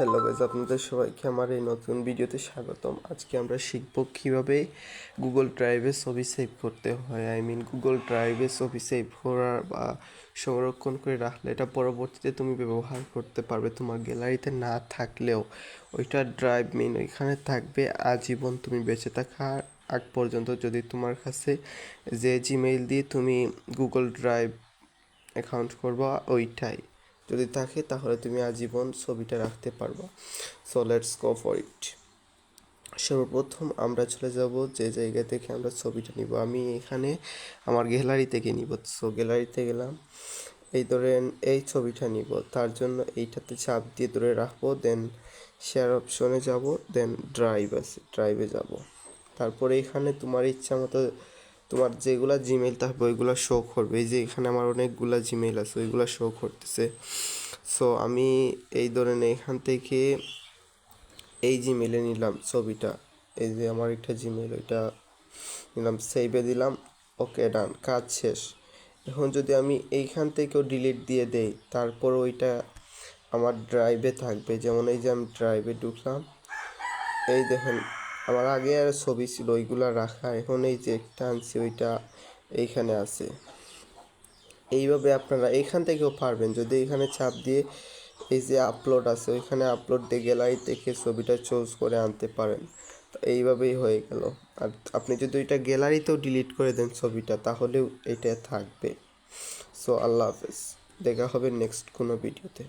Hello guys আপনাদের সবাইকে আমার এই নতুন ভিডিওতে স্বাগতম। আজকে আমরা শিখব কীভাবে গুগল ড্রাইভে ছবি সেভ করতে হয়। আই মিন গুগল ড্রাইভে ছবি সেভ করার বা সংরক্ষণ করে রাখলে এটা পরবর্তীতে তুমি ব্যবহার করতে পারবে। তোমার গ্যালারিতে না থাকলেও ওইটা ড্রাইভ মিন ওইখানে থাকবে। আজীবন তুমি বেঁচে থাকার আগ পর্যন্ত যদি তোমার কাছে যে জিমেইল দিয়ে তুমি গুগল ড্রাইভ অ্যাকাউন্ট করবা, ওইটাই। যদি থাকে, তাহলে তুমি আজীবন ছবিটা রাখতে পারবা। So let's go for it সর্বপ্রথম আমরা চলে যাব যে জায়গা থেকে আমরা ছবিটা নিব। আমি এখানে আমার গ্যালারি থেকে নিব। সো গ্যালারিতে গেলাম। এই ধরেন এই ছবিটা নিব। তার জন্য এইটাতে চাপ দিয়ে ধরে রাখব। দেন শেয়ার অপশনে যাব। দেন ড্রাইভ আছে। ড্রাইভে যাব। তারপরে এখানে তোমার ইচ্ছা মতো তোমার যেগুলা জিমেইল থাকবে ওইগুলো শো করবে। এই যে এখানে আমার অনেকগুলা জিমেইল আছে, ওইগুলো শো করতেছে। সো আমি এই ধরেন এখান থেকে এই জিমেইলে নিলাম ছবিটা। এই যে আমার একটা জিমেইল ওইটা নিলাম সেভে দিলাম। ওকে ডান কাজ শেষ। এখন যদি আমি এইখান থেকেও ডিলিট দিয়ে দেই, তারপর ওইটা আমার ড্রাইভে থাকবে। যেমন এই যে আমি ড্রাইভে ঢুকলাম, এই দেখেন আমার আগে আর ছবি ছিল, ওইগুলো রাখা। এখন এই যে একটা আনছি, ওইটা এইখানে আছে। এইভাবে আপনারা এইখান থেকেও পারবেন। যদি এখানে চাপ দিয়ে এই যে আপলোড আছে, ওইখানে আপলোড দিয়ে গ্যালারি থেকে ছবিটা চুজ করে আনতে পারেন। এইভাবেই হয়ে গেল। আর আপনি যদি ওইটা গ্যালারিতেও ডিলিট করে দেন ছবিটা, তাহলেও এটা থাকবে। সো আল্লাহ হাফেজ। দেখা হবে নেক্সট কোনো ভিডিওতে